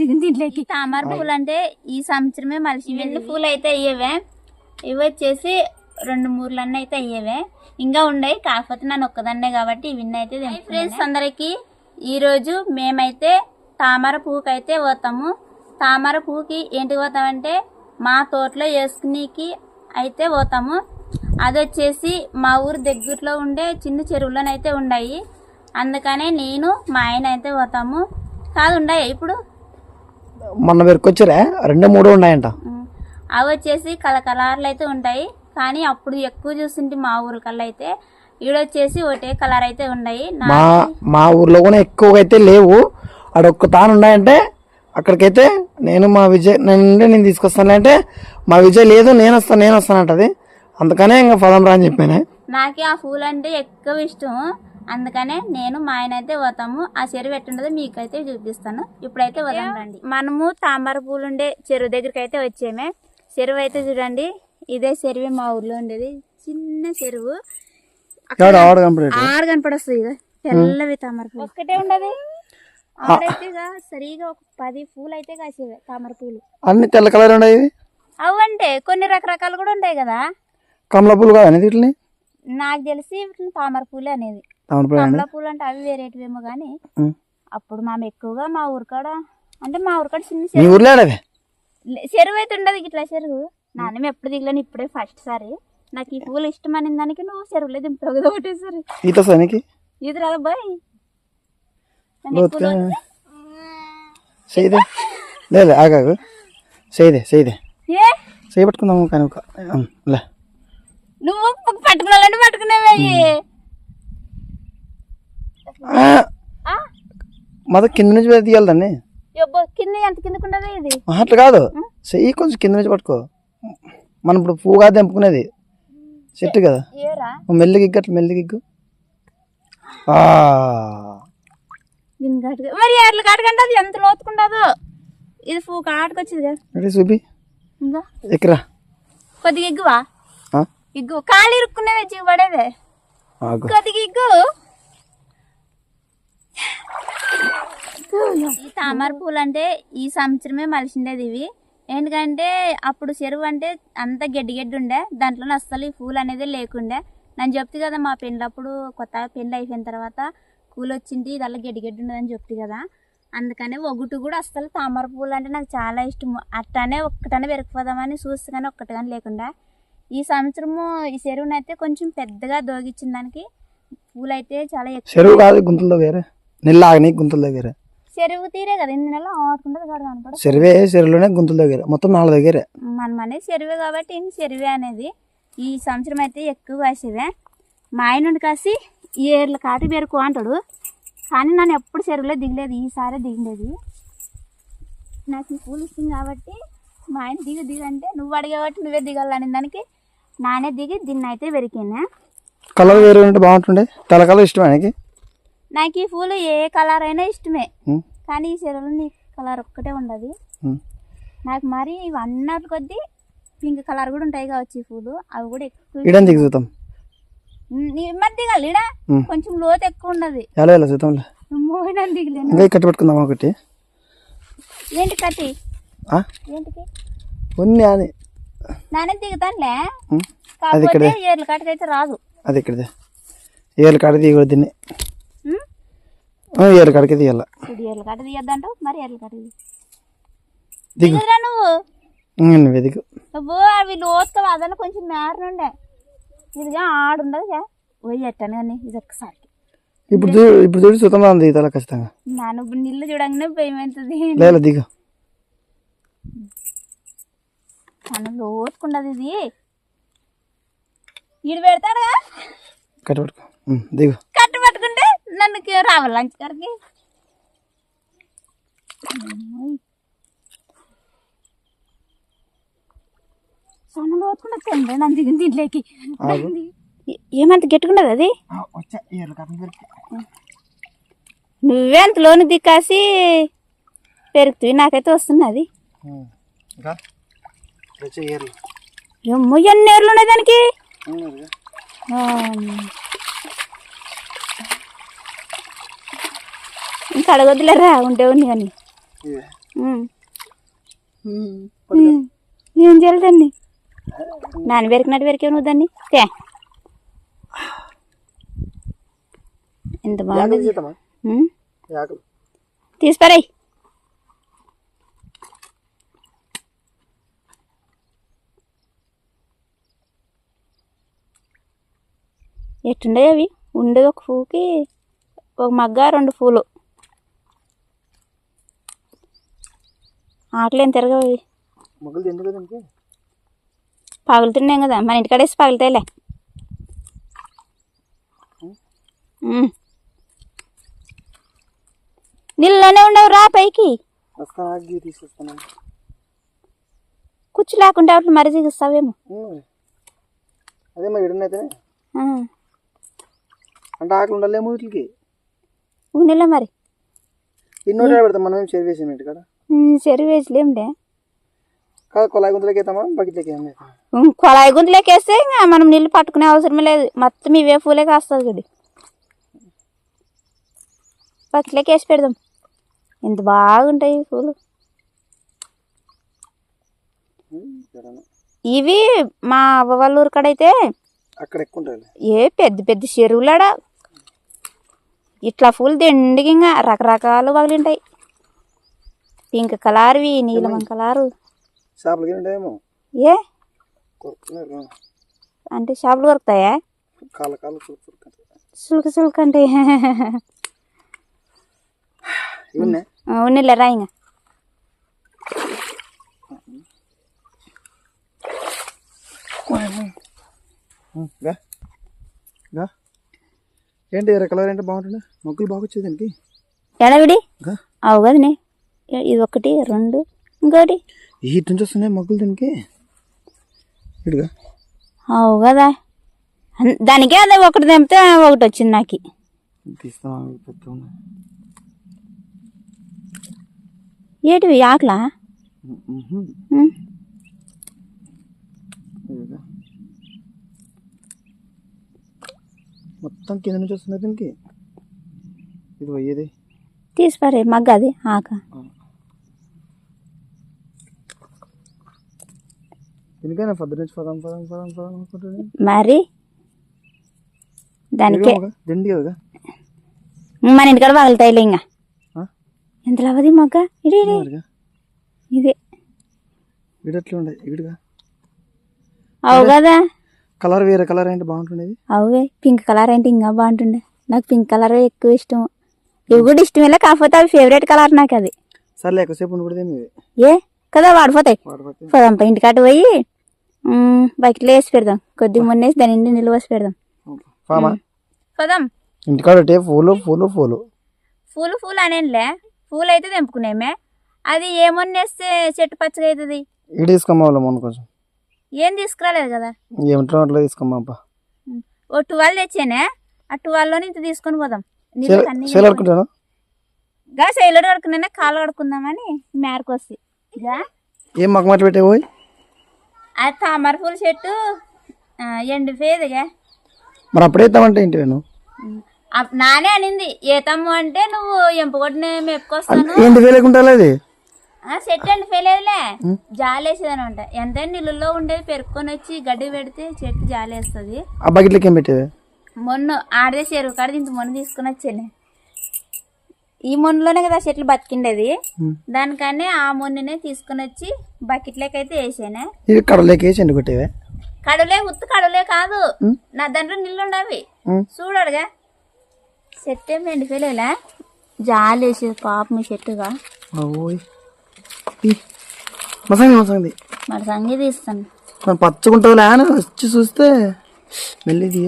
దిగింది ఇంట్లోకి. తామర పూలు అంటే ఈ సంవత్సరమే మలిసి ఇవన్నీ పూలు అయితే అయ్యేవే. ఇవి వచ్చేసి రెండు మూర్లన్నీ అయితే అయ్యేవే. ఇంకా ఉండయి కాకపోతే నన్ను ఒక్కదాన్నే కాబట్టి ఇవన్నీ అయితే ఫ్రెండ్స్ అందరికి. ఈరోజు మేమైతే తామర పువ్వుకి అయితే పోతాము. తామర పువ్వుకి ఏంటి పోతామంటే మా తోటలో వేసుకునేకి అయితే పోతాము. అది వచ్చేసి మా ఊరు దగ్గరలో ఉండే చిన్న చెరువులోనైతే ఉన్నాయి అందుకనే నేను మా ఆయన అయితే పోతాము. కాదు ఉన్నాయి ఇప్పుడు? మొన్న పెరుకొచ్చారా? రెండో మూడో ఉన్నాయంట. అవి వచ్చేసి కలకలర్లు అయితే ఉంటాయి. కానీ అప్పుడు ఎక్కువ చూస్తుంటే మా ఊరు కల్లా అయితే ఈడొచ్చేసి ఒకటే కలర్ అయితే ఉన్నాయి మా మా ఊర్లో కూడా ఎక్కువగా అయితే లేవు. అక్కడ ఒక్క తాను ఉన్నాయంటే అక్కడికైతే నేను మా విజయ్ నేను ఉండి నేను తీసుకొస్తాను అంటే మా విజయ్ లేదు నేను వస్తాను నేను వస్తాను అంటది అందుకనే ఇంకా పదం రా అని చెప్పాను. నాకే ఆ పూలు అంటే ఎక్కువ ఇష్టం. అందుకనే నేను మా ఆయన అయితే పోతాము ఆ చెరువు ఎట్టుండదో మీకైతే చూపిస్తాను. ఇప్పుడైతే వదాం రండి. మనము తామర పూలు ఉండే చెరువు దగ్గరికి అయితే వచ్చేమే. చెరువు అయితే చూడండి. ఇదే చెరువే మా ఊర్లో ఉండేది. చిన్న చెరువు. ఆరు కనపడొస్తుంది ఇక తెల్లవి తామర పూలు. ఒక్కటే ఉండదు. ఆడైతే ఇక సరిగా ఒక పది పూలు అయితే కాసేవి తామర పూలు. అన్ని తెల్ల కలర్ ఉన్నాయి అవంటే కొన్ని రకరకాలు కూడా ఉంటాయి కదా. కమల పూలు కాదు అనేది నాకు తెలిసి వీటిని తామర పూలే అనేది. కమల పూలు అంటే అవి వేరేటివేమో ఉం. అప్పుడు మేము ఎక్కువగా మా ఊరికాడ అంటే మా ఊరికాడ చిన్న ఊర్లో చెరువు అయితే ఉండదు ఇట్లా చెరువు. నాన్న ఎప్పుడు దిగలేను ఇప్పుడే ఫస్ట్ సారి. నాకు ఈ పూలు ఇష్టం అని దానికి నువ్వు చెరువులో దింపుతావు కదా ఒకటేసారి. ఈత వస్తానికి ఇది రాదా బాయ్? చేయదే. లేదు ఆగాగు చేయదే చేయదే. ఏ? చేయి పట్టుకుందాము కానీ ఒక నువ్వు పట్టుకున్నాలంటే పట్టుకునేవే. ఆ, మొదట కింద నుంచి తీయాలి దాన్ని. యబ్బో కింద ఎంత కిందకు ఉండదు ఇది అట్లా కాదు. చెయ్యి కొంచెం కింద నుంచి పట్టుకో. మనం ఇప్పుడు పువ్వుగా తెంపుకునేది. చెట్టు కదా. మెల్లిగి అట్లా మెల్లిగి మరి ఎట్లా కాటుకంటే అది ఎంత లోతుకుండదో? ఇది పూ కాటుకొచ్చింది కదా. చూపి. ఎక్కరా? కొద్దిగా ఇగ్గువా? ఆ, ఇగ్గు. కాలు ఇరుక్కునేదే పడేదే. కొద్దిగా ఇగ్గు. తామర పూలు అంటే ఈ సంవత్సరమే మలిసిండేది ఇవి. ఎందుకంటే అప్పుడు చెరువు అంటే అంత గడ్డి గడ్డి ఉండే. దాంట్లో అస్సలు ఈ పూలు అనేది లేకుండే. నేను చెప్తే కదా మా పెళ్ళప్పుడు కొత్త పెళ్ళి అయిపోయిన తర్వాత కూలి వచ్చింది ఇది అలా గడ్డి గడ్డి ఉండదని చెప్తే కదా. అందుకనే ఒగుటు కూడా అస్సలు తామర పూలు అంటే నాకు చాలా ఇష్టము. అట్టనే ఒక్కటనే పెరిగిపోదామని చూస్తే కానీ ఒక్కటి కానీ లేకుండా. ఈ సంవత్సరము ఈ చెరువుని అయితే కొంచెం పెద్దగా దోగిచ్చిన దానికి పూలు అయితే చాలా ఎక్కువ చెరువు కాదు గుంతల దగ్గర. నీళ్ళు ఆగని గుంతల దగ్గర. చెరువు తీరే కదా ఇన్ని నెలలు ఆడుకుంటుంది కదా కనపడ చెరువే చెరువులోనే గుంతల దగ్గర మొత్తం నాలుగు దగ్గరే. మనం అనేది చెరువే కాబట్టి ఇంక చెరువే అనేది. ఈ సంవత్సరం అయితే ఎక్కువ కాసేదే మా ఆయన కాసి ఈ ఏర్ల కాటి పెరుకు అంటాడు. కానీ నన్ను ఎప్పుడు చెరువులో దిగలేదు ఈసారి దిగలేదు నాకు ఈ పూలు ఇష్టం కాబట్టి మా ఆయన దిగు దిగు అంటే నువ్వు అడిగేవాటి నువ్వే దిగాలని దానికి. నానే దిగి దీన్ని అయితే పెరికినా కలర్ వేరే ఉంటే బాగుంటుండే. తెల్ల కలర్ ఇష్టం ఆయనకి నాకు ఈ పూలు ఏ కలర్ అయినా ఇష్టమే. కానీ ఈ చెరువులో నీ కలర్ ఒక్కటే ఉండదు. నాకు మరి ఇవి అన్నట్టు కొద్దీ పింక్ కలర్ కూడా ఉంటాయి కావచ్చు ఈ పూలు. అవి కూడా ఎక్కువ చూద్దాం? మరి దిగాలి ఉం. కొంచెం లోతు ఎక్కువ ఉండదు. ఎలా మోహినా ఇంకా కట్టి పెట్టుకుందాం ఒకటి. ఏంటి కట్టి? ఏంటికి కొన్ని అని. నానే దిగుతానులే. అది ఇక్కడే ఏర్ల కాటికైతే రాదు. అది ఇక్కడిదే. ఏళ్ళు కాడ దిగ దీన్ని ఉం? కాడికి దిగాల ఇప్పుడు మరి దిగు. నువ్వు? దిగు అవి లోతుగా అదన కొంచెం మేరనుండే. ఇదిగా ఆడుండదుగా పోయి ఎట్టాను కానీ ఇది ఇప్పుడు ఇప్పుడు చూడు ఖచ్చితంగా. నీళ్ళు చూడంగానే లేదు దిగు. లోతుకుండదు ఇది. ఈడు పెడతాడుగా? దిగు. నన్ను కి- రావాలి లంచ్ గారికి. సన్న లోతుకుండా తిండే నన్ను దిగింది ఇంట్లోకి ఏమంత గట్టుకున్నది అది? వచ్చా ఏళ్ళు కాడ దొరికి నువ్వే అంత లోను దిక్కాసి పెరుగుతుంది నాకైతే వస్తున్నది. ఏర్లు ఎన్ని నేర్లు ఉన్నాయి దానికి? అడగొద్దులేరా ఉంటే ఉంది కానీ. ఏం. చేయాలి దాన్ని? నాన్న పెరికినట్టు పెరికే నువ్వు దాన్ని తే. ఎంత బాగుంది. తీసిపారాయి ఎట్టుండే అవి? ఉండేది ఒక పువ్వుకి ఒక మగ్గ రెండు పూలు. ఆకలి తిరగవు. మొగ్గలు తిండు కదా పగులుతున్నాం కదా మన ఇంటికాడేసి పగులుతాయిలే. నీళ్ళలోనే ఉండవు రా పైకి. కుచ్చు లేకుంటే అట్లా మరి దిగిస్తావేమో. అదే మరి ఇడనైతే. అంటే ఆకలి ఉండాలేమో వీటికి. ఉన్నిలే మరి. ఎన్నో పెడతాం మనం ఏం షేర్ వేసాం ఇంటి కాడ చెరువు కాదు కొలాయి గుంతలోకి వేద్దామా బకెట్లోకి ఏం వేద్దాం ఉమ్, కొళాయి గుంతలోకి వేస్తే ఇంకా మనం నీళ్ళు పట్టుకునే అవసరం లేదు. మొత్తం ఇవే పూలే కాస్తుంది గడి బకెట్లోకి వేసి పెడదాం. ఎంత బాగుంటాయి పూలు. ఇవి మా అవ్వ వాళ్ళ ఊరు కాడైతే అక్కడ ఎక్కువ ఏ పెద్ద పెద్ద చెరువులాడ. ఇట్లా పూలు దిండిగా ఇంకా రకరకాలు పగిలింటాయి పింక్ కలర్వి నీలమం కలరు చేపలకి ఉంటాయేమో ఏ కొరుకుతున్నారు అంటే షాపులు దొరుకుతాయా కాళ్ళ కాళ్ళు కొరుకుంటారు సుల్క సుల్క అంటే ఇవన్నీ ఉన్నిలే రా ఇంకా గా గా ఏంటి ఎర్ర కలర్ ఏంటి బాగుంటుండే మొక్కలు బాగా వచ్చేది దానికి ఎడవిడి గా అవు కదనే ఇది ఒకటి రెండు ఇంకోటి. ఇటు నుంచి వస్తున్నాయి మొక్కలు దీనికి? అవు కదా. దానికే అదే ఒకటి తెంపితే ఒకటి వచ్చింది నాకు. ఏటివి? ఆకలా. మొత్తం కింద నుంచి వస్తుంది దీనికి? ఇది పోయేది తీసిపారే మగ్గ అది ఆక దీనికైనా పొద్దు నుంచి పదం పదం పదం పదం అనుకుంటుంది మరి దానికే దిండి కదా మన ఇంటికాడ పగలుతాయిలే ఇంకా. ఆ? ఎంత లవది మగ్గ? ఇది. ఇది అవు కదా. కలర్ వేరే కలర్ ఏంటి? బాగుంటుండేది? అవే పింక్ కలర్ అంటే ఇంకా బాగుంటుండే. నాకు పింక్ కలర్ ఎక్కువ ఇష్టం. ఇవి కూడా ఇష్టమేలే కాకపోతే అవి ఫేవరెట్ కలర్ నాకు అది సర్లే ఎక్కువసేపు ఉండకూడదేమి ఇవి. ఏ? కదా వాడిపోతాయి. వాడిపోతే. పోదాం పై ఇంటికాట పోయి బకెట్లో వేసి పెడదాం. కొద్దిగా మొన్నేసి దాని నిండి నిల్వ వేసి పెడదాం. పోదాం. ఇంటికాడ పూలు పూలు పూలు. పూలు పూలు అనేలే పూలు అయితే తెంపుకునేమే. అది ఏమొన్నేస్తే చెట్టు పచ్చగా అవుతుంది ఇటు మొన్న కొంచెం. ఏం తీసుకురాలేదు కదా? ఏమిటో అట్లా మ్, ఓ ట్వెల్వ్ తెచ్చానే. ఆ ట్వెల్వ్లోనే ఇంత తీసుకొని పోదాం. నీళ్ళు అన్నీ సేల్ ఆడుకుంటాను గా సైలెంట్ కడుకున్నా కాలు కడుకుందామని మేరకు వస్తాయి గా? ఏం మాట పెట్టే పోయి ఆ తామర పూల చెట్టు ఎండిపోయేదిగా మరి అప్పుడే ఇద్దామంటే ఏంటి నేను నానే అనింది ఏ తమ్ము అంటే నువ్వు ఎంపకొట్టిన మెప్పుకొస్తాను ఏంటి వేలేకుంటా అది? ఎండిపోయలేదులే జాలేసేదని అంట ఎంత నీళ్ళలో ఉండేది పెరుక్కొని వచ్చి గడ్డి పెడితే చెట్టు జాలేస్తుంది. ఆ బకెట్లకి ఏం పెట్టేది? మొన్న ఆడదే చెరువు కాడ ఇంత మొన్న తీసుకుని వచ్చాను. ఈ మొన్నలోనే కదా చెట్లు బతికిండేది. దానికనే ఆ మొన్ననే తీసుకుని వచ్చి బకెట్లోకి అయితే వేసానే? ఇది కడలేకి కొట్టేవే? కడలే ఉత్తు కడలే కాదు. నా దాంట్లో నీళ్ళు ఉండవి. చూడడుగా. చెట్టు ఏమి ఎండిపోయలేలా జాలేసేది పాపం ఈ చెట్టుగా. మసంగి మసంగి మరి మరి పచ్చగుంటుందిలే అని వచ్చి చూస్తే మెల్లిది.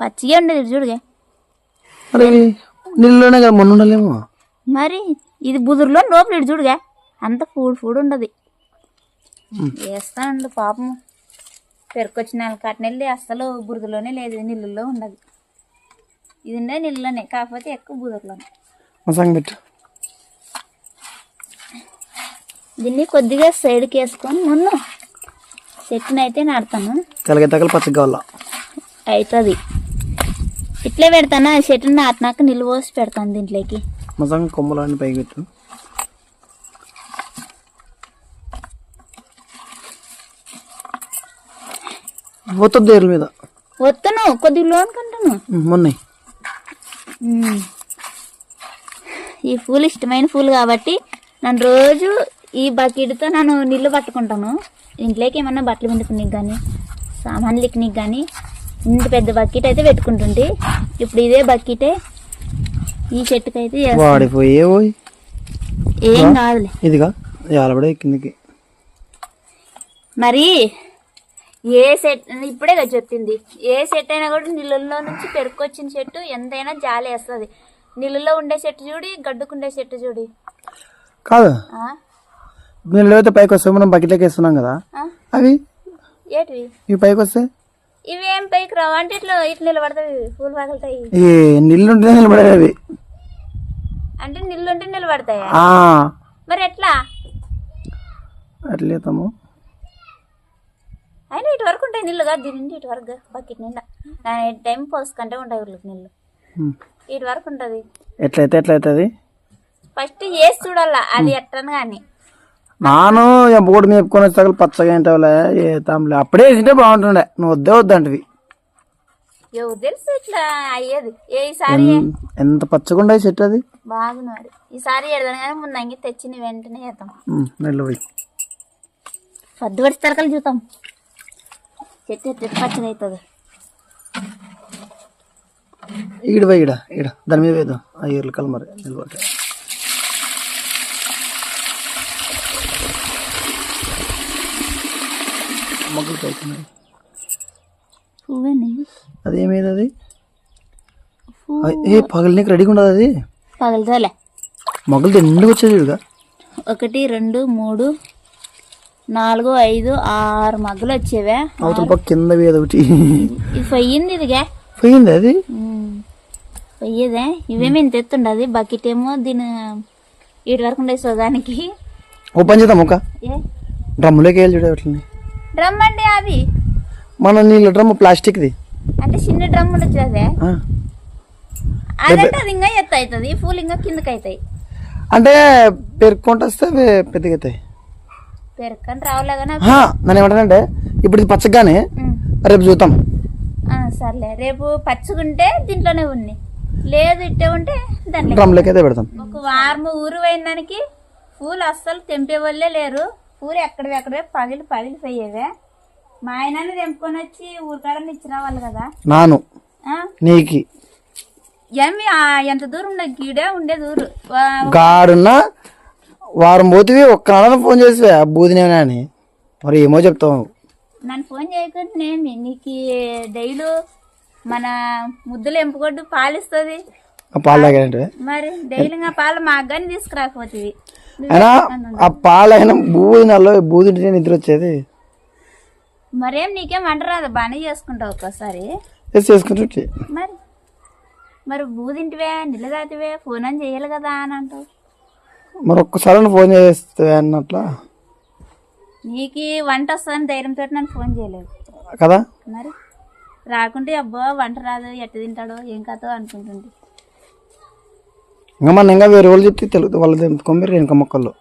పచ్చిగా ఉండేది చూడుగా. మరి నీళ్ళలోనే కదా మొన్న ఉండాలేమో. మరి ఇది బుదురులో లోపల ఇటు చూడుగా. అంత ఫూడ్ ఫూడ్ ఉండదు. వేస్తానండి పాపం. పెరుకొచ్చిన కట్నెల్లి అస్సలు బురదలోనే లేదు నీళ్ళల్లో ఉండదు. ఇది ఉండే నీళ్ళలోనే కాకపోతే ఎక్కువ బుదరలోనే పెట్టు. దీన్ని కొద్దిగా సైడ్కి వేసుకొని మొన్న. చెట్టునైతే నాడతాను తెలగ తగలు పచ్చగా అవుతుంది ఇట్లే పెడతాను? చెట్టు నాటినాక నిల్వ పోసి పెడతాను దీంట్లోకి. మొత్తం కొమ్మలన్నీ పైకి పెట్టు. పోతుంది దేరుల మీద. వస్తాను కొద్దిగా లోన్ కంటాను మొన్న. ఈ పూలు ఇష్టమైన పూలు కాబట్టి నన్ను రోజు ఈ బకెట్తో నేను నీళ్ళు పట్టుకుంటాను. ఇంట్లోకి ఏమన్నా బట్టలు పిండుకునికి కానీ సామాన్లకి నీకు కానీ ఇంత పెద్ద బకెట్ అయితే పెట్టుకుంటుంటే ఇప్పుడు ఇదే బకెటే ఈ చెట్టుకి అయితే. వాడిపోయే పోయి ఏం కాదులే. ఇదిగా కిందకి. మరి ఏ సెట్ ఇప్పుడే కదా చెప్పింది. ఏ సెట్ అయినా కూడా నీళ్ళల్లో నుంచి పెరుక్కొచ్చిన చెట్టు ఎంతైనా జాలి వేస్తుంది. నీళ్ళలో ఉండే చెట్టు చూడి గడ్డుకుండే చెట్టు చూడి. కాదు? మీరు లేకపోతే పైకి వస్తే మనం బకెట్లోకి వేస్తున్నాం కదా? అవి? ఏటివి? ఇవి పైకి వస్తే ఇవేం పైకి రావు. అంటే ఇట్లా ఇట్లా నిలబడతాయి పూలు పగలుతాయి ఈ ఉంటే నిలబడేవి అంటే ఉంటే నిలబడతాయా? ఆ, మరి ఎట్లా? అట్లా చేద్దాము అయినా ఇటు వరకు ఉంటాయి నీళ్ళు కాదు దీని నుండి ఇటు వరకు బకెట్ నిండా. టైం పోసుకుంటే ఉంటాయి ఊళ్ళకి నీళ్ళు ఉమ్. ఇటు వరకు ఉంటుంది. ఎట్లయితే ఎట్లయితుంది ఫస్ట్ వేసి చూడాలా అది ఎట్టను కానీ నాను బోర్డు మేపుకొని వచ్చి తగలు పచ్చగా ఏంటోలే ఏ తాంలే అప్పుడే వేసింటే బాగుంటుండే. నువ్వు వద్దే వద్దంటివి. తెలుసు ఇట్లా అయ్యేది. ఏ ఈసారి ఎంత పచ్చగా ఉండే చెట్టు అది? బాగుంది మరి ఈసారి ఎడదాను కానీ ముందు అంగి తెచ్చిన వెంటనే చేద్దాం. నెల్లు పోయి. పద్దు పడి తరకలు చూద్దాం. చెట్టు చెట్టు పచ్చగా అవుతుంది. ఈడ పోయి ఈడ ఈడ. దాని మీద వేద్దాం. ఆ ఈర్లు కలమరి నిలబడి మొగ్గులు పువ్వేండి అదేమేది అది ఏ పగలు నీకు రెడీగా ఉండదు అది? పగలదాలే మొగ్గలు తిండి వచ్చేది ఒకటి రెండు మూడు నాలుగు ఐదు ఆరు మగ్గులు వచ్చేవే. అవతల పక్క కింద వేది ఒకటి. ఇది పొయ్యింది ఇదిగా. పోయింది అది? ఉమ్. పొయ్యేదే. ఇవేమి ఇంత ఎత్తుండదు బకెట్ ఏమో దీని ఇటు వరకు ఉండే సోదానికి. ఓ పని చేద్దాం ఒక. ఏ? డ్రమ్ములోకి వెళ్ళి చూడే అట్లని డ్రమ్ అంటే అది. మన నీళ్ళ డ్రమ్ము ప్లాస్టిక్ది. అంటే చిన్న డ్రమ్ ఉండొచ్చు అదే. అదంటే అది ఇంకా ఎత్తు అవుతుంది పూలు ఇంకా కిందకి అవుతాయి అంటే పెరుక్కుంటూ వస్తే పెద్దగా అవుతాయి పెరక్కని రావులే కానీ నన్ను ఏమంటానంటే ఇప్పుడు ఇది పచ్చగానే రేపు చూద్దాం. సర్లే. రేపు పచ్చుకుంటే దీంట్లోనే ఉంది లేదు ఇట్టే ఉంటే దాంట్లో పెడతాం. ఒక వారం ఊరు పోయిన దానికి పూలు అస్సలు తెంపే వాళ్ళే లేరు. పూలు ఎక్కడివి ఎక్కడే పగిలి పగిలిపోయేవే మా ఆయన తెంపుకొని వచ్చి ఊరికాడని ఇచ్చిన వాళ్ళు కదా. నాను? నీకి. ఏమి ఎంత దూరం ఉండే? గీడే ఉండే దూరు. వా- గాడున్న వారం పోతివి ఒక్క ఫోన్ చేసి బూదినేనా అని. మరి ఏమో చెప్తావు. నన్ను ఫోన్ చేయకుండానేమి నీకు డైలీ మన ముద్దులు ఎంపుకొడ్డు పాలిస్తుంది. పాలు తాగానంటే మరి డైలీ పాలు మాకు కానీ తీసుకురాకపోతుంది అయినా ఆ పాలైన బూది నెలలో బూది ఉంటే నిద్ర వచ్చేది. మరేం నీకేం అంటరాదు బాగానే చేసుకుంటావు ఒక్కోసారి. చేసుకుంటుంటే మరి? మరి బూదింటివే తాతివే ఫోన్ అని చేయాలి కదా అని అంటావు. మరి ఒక్కసారి ఫోన్ చేస్తే అన్నట్లా? నీకు వంట వస్తుందని ధైర్యంతో నన్ను ఫోన్ చేయలేదు. కదా? మరి? రాకుంటే అబ్బో వంట రాదు ఎట్ట తింటాడో ఏం కథో అనుకుంటుంది ఇంకా మన ఇంకా వేరే వాళ్ళు చెప్తే తెలుగు వాళ్ళు తెంపుకొని వెనక మొక్కలు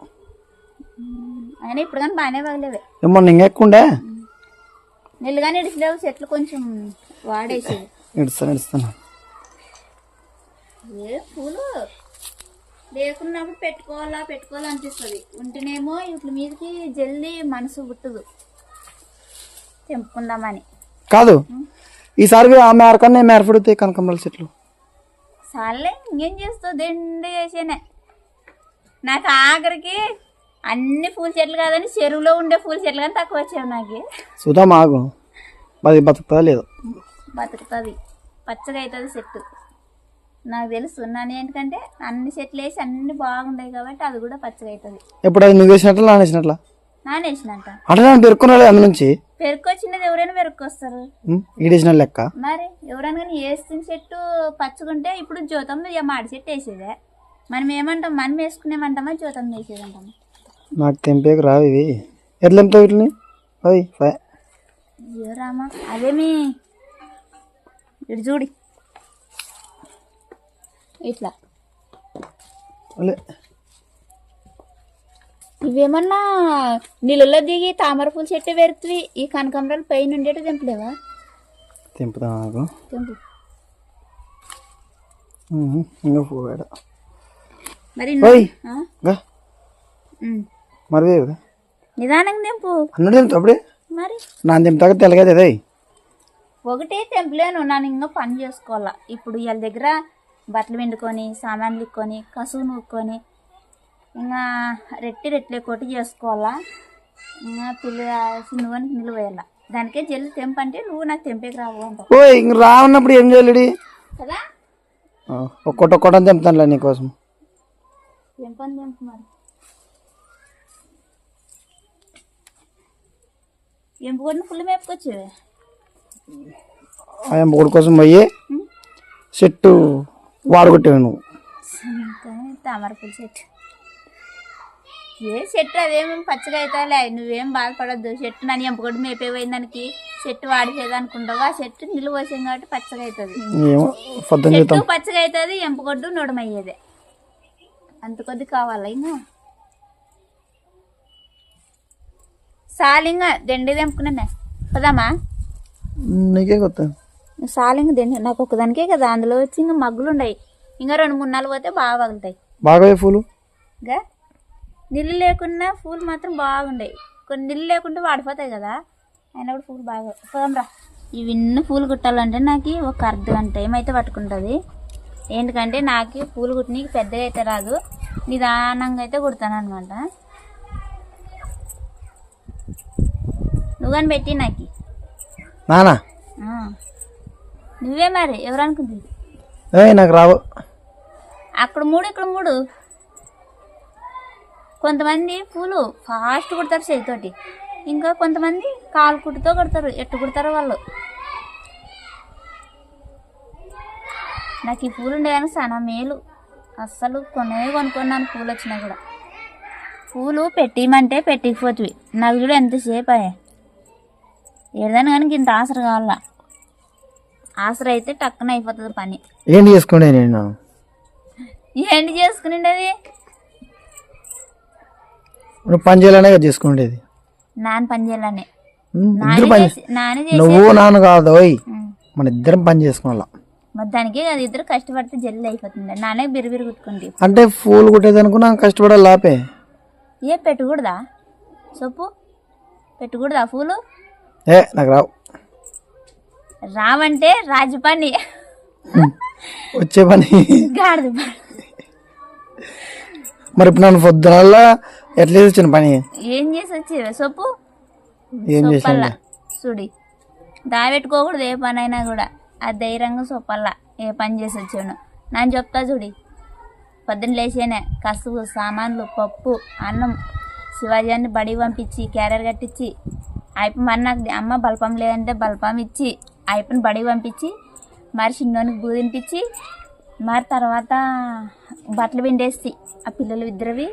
అయినా ఇప్పుడు కానీ బాగానే పగలేవే ఏమన్నా ఇంకా ఎక్కువ ఉండే? కానీ ఇడిచలేవు చెట్లు కొంచెం వాడేసేవి ఇడుస్తాను ఇడుస్తాను ఏ పూలు? లేకున్నప్పుడు పెట్టుకోవాలా పెట్టుకోవాలా అనిపిస్తుంది. ఉంటేనేమో వీటి మీదకి జల్దీ మనసు పుట్టదు. తెంపుకుందామని. కాదు. ఈసారి ఆమె ఆరకన్నా మేరపడితే కనకంబరాల చెట్లు. సార్లే ఇంకేం చేస్తావు? దండి చేసేనే. నాకు ఆఖరికి అన్ని పూల చెట్లు కాదని చెరువులో ఉండే పూల చెట్లు కానీ తక్కువ వచ్చావు నాకు. చూద్దాం ఆగు అది బతుకుతుందా లేదు. బతుకుతుంది. పచ్చగా అవుతుంది చెట్టు. నాకు తెలుసు. నన్ను ఏంటంటే అన్ని చెట్లు వేసి అన్ని బాగుంటాయి కాబట్టి అది కూడా పచ్చగా అవుతుంది. ఎప్పుడు అది నువ్వు వేసినట్లా నాన్న వేసినట్లా? నానేసినంట అంటే నన్ను పెరుక్కున్నా అందు నుంచి పెరుకొచ్చినది ఎవరైనా పెరుక్కొస్తారు. ఉం, ఈడేసిన లెక్క? మరి ఎవరైనా కానీ వేసిన చెట్టు పచ్చగుంటే ఇప్పుడు జ్యోతం మాడి చెట్టు వేసేదే. మనం ఏమంటాం? మనం వేసుకునేమంటామా? జ్యోతం వేసేదంటామా నాకు తెంపేకి రావు ఇవి. ఎట్లా తెంపుతావు వీటిని? అవి రామా అదేమి ఇటు చూడి. ఇట్లా. ఇవేమన్నా నీళ్ళలో దిగి తామర పూల చెట్టు పెరుగుతుంది ఈ కనకాంబరాలు పైన ఉండేటి తెంపలేవా తెంపుతా నాకు. తెంపు. ఉహు, ఇంకా పోయాడ మరి. మరి నిదానంగా తెంపు. తెంపుతా అప్పుడే. మరి? నా తెంపుతాక తెలగదు అదే ఒకటి తెంపలేను నన్ను ఇంకా పని చేసుకోవాలా. ఇప్పుడు వీళ్ళ దగ్గర బట్టలు పిండుకొని సామాన్లు ఇక్కొని కసువు నూక్కొని ఇంకా రెట్టి రెట్లే కొట్టి చేసుకోవాలా. ఇంకా పిల్ల సిన్నుకొని నీళ్ళు వేయాల దానికే జల్లి తెంపు అంటే నువ్వు నాకు తెంపేకి రావు ఓ ఇంక రావన్నప్పుడు ఏం చేయాలి కదా? ఒక్కటి ఒక్కటని తెంపుతానులే నీకోసం తెంపని తెంపు మరి. ఎంపుకొని ఫుల్ మేపుకొచ్చేవే? ఆ ఎంపకుడి కోసం పోయి చెట్టు వాడగొట్టేవి నువ్వు. కానీ తామర పూల చెట్టు. ఏ చెట్టు అదేమేమి పచ్చగా అవుతాలే నువ్వేం బాధపడద్దు. చెట్టు నన్ను ఎంపకొట్టు మేపేపోయింది దానికి? చెట్టు వాడిపోయేది అనుకుంటావు ఆ చెట్టు నిలువ పోసాం కాబట్టి పచ్చగా అవుతుంది. చెట్టు పచ్చగా అవుతుంది ఎంపకొడ్డు నొడమయ్యేదే. అంత కొద్ది కావాలా ఇంకా? సాలింగా దండి తెంపుకున్నా పదామా? నీకే కొత్త. సాలింగ దండి నాకు ఒకదానికే కదా అందులో వచ్చి ఇంకా మగ్గులు ఉన్నాయి ఇంకా రెండు మూడు నాలుగు పోతే బాగా పగులుతాయి బాగా పూలు? ఇంకా నీళ్ళు లేకున్నా పూలు మాత్రం బాగుంటాయి కొన్ని నీళ్ళు లేకుంటే వాడిపోతాయి కదా. అయినా కూడా పూలు బాగా పోదాంరా ఇవన్నీ పూలు కుట్టాలంటే నాకు ఒక అర్ధ గంట టైం అయితే పట్టుకుంటుంది. ఎందుకంటే నాకు పూలు కుట్టనీకి పెద్దగా అయితే రాదు. నిదానంగా అయితే కుడతాను అనమాట నువ్వు కానీ పెట్టి నాకు. నానా. నువ్వే మరి ఎవరు అనుకుంది? ఏ నాకు రావు. అక్కడ మూడు ఇక్కడ మూడు. కొంతమంది పూలు ఫాస్ట్ కుడతారు చేతితోటి. ఇంకా కొంతమంది కాలు కుట్టుతో కుడతారు. ఎట్టు కుడతారు వాళ్ళు. నాకు ఈ పూలు ఉండేదానికి చాలా మేలు. అస్సలు కొనే కొనుక్కున్నాను పూలు వచ్చినా కూడా. పూలు పెట్టిమంటే పెట్టిపోతుంది నాకు చూడు ఎంతసేపు అయ్యా? ఏదైనా కానీ ఇంత ఆసర కావాలా? ఆసర అయితే టక్కున అయిపోతుంది పని. ఏంటి చేసుకోండి నేను? ఏంటి చేసుకునేది నువ్వు పని చేయాలనే కదా చేసుకునేది నాన్న పని చేయాలని. నాన్న ఇద్దరు పని నాన్న నువ్వు నాన్న కాదు. మన ఇద్దరం పని చేసుకోవాలా? మరి దానికి అది ఇద్దరు కష్టపడితే జల్లి అయిపోతుంది. నానే బిరిబిరి కుట్టుకుంటే అంటే పూలు కుట్టేదనుకున్నా కష్టపడాలి లాపే ఏ పెట్టకూడదా? సొప్పు పెట్టకూడదా పూలు ఏ నాకు రావు. రావంటే రాజు పని. వచ్చే పని. గాడిద మరి ఇప్పుడు నన్ను పొద్దునల్లా ఎట్లా వచ్చిన పని? ఏం చేసి వచ్చేవే సొప్పు ఏం చేసాను చూడి దాపెట్టుకోకూడదు ఏ పని అయినా కూడా. ఆ ధైర్యంగా సొప్పల్లా ఏ పని చేసి వచ్చాను నేను చెప్తా చూడి. పొద్దున్న లేచేనే కసువు సామాన్లు పప్పు అన్నం శివాజీని బడి పంపించి క్యారియర్ కట్టించి అయిపో మరి నాకు అమ్మ బల్పం లేదంటే బల్పం ఇచ్చి అయిపోయిన బడి పంపించి మరి చిన్నోనికి బూ తినిపించి మరి తర్వాత బట్టలు పిండేసి ఆ పిల్లలు ఇద్దరివి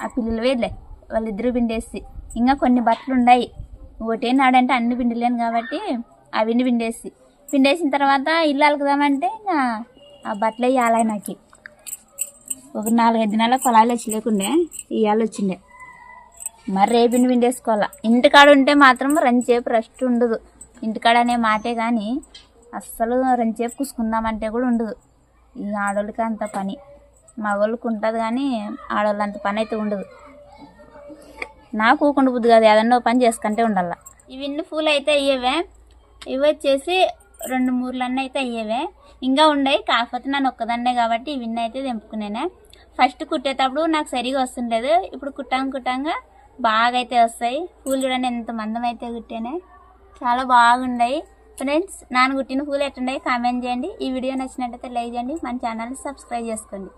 ఆ పిల్లలు వేయలే వాళ్ళిద్దరూ పిండేసి. ఇంకా కొన్ని బట్టలు ఉన్నాయి ఒకటే నాడంటే అన్ని పిండలేను కాబట్టి అవన్నీ పిండేసి. పిండేసిన తర్వాత ఇల్లు అలకదామంటే ఇంకా ఆ బట్టలు వేయాలి నాకు. ఒక నాలుగైదు నెలల పొలాలు వచ్చి లేకుండే ఇవాళ వచ్చిండే మరి రేపిని పిండేసుకోవాలా? ఇంటికాడ ఉంటే మాత్రం రంచేపు రెస్ట్ ఉండదు. ఇంటికాడ అనే మాటే కానీ అస్సలు రంచేపు కూసుకుందామంటే కూడా ఉండదు. ఈ ఆడోళ్ళకి అంత పని. మగవాళ్ళకి ఉంటుంది కానీ ఆడవాళ్ళు అంత పని అయితే ఉండదు. నాకు ఊకుండా బుద్ధి కాదు ఏదన్నా పని చేసుకుంటే ఉండాల. ఇవి ఇన్ని పూలు అయితే అయ్యేవే. ఇవి వచ్చేసి రెండు మూర్లన్నీ అయితే అయ్యేవే. ఇంకా ఉండయి కాకపోతే నన్ను ఒక్కదాన్నే కాబట్టి ఇవన్నీ అయితే తెంపుకునేనే. ఫస్ట్ కుట్టేటప్పుడు నాకు సరిగా వస్తుండేది. ఇప్పుడు కుట్టాంగా కుట్టాంగా బాగా అయితే వస్తాయి. పూలు చూడండి ఎంత మందం అయితే కుట్టానే. చాలా బాగున్నాయి ఫ్రెండ్స్ నాన్న కుట్టిన పూలు ఎట్లున్నాయి కామెంట్ చేయండి. ఈ వీడియో నచ్చినట్టయితే లైక్ చేయండి. మన ఛానల్ని సబ్స్క్రైబ్ చేసుకోండి.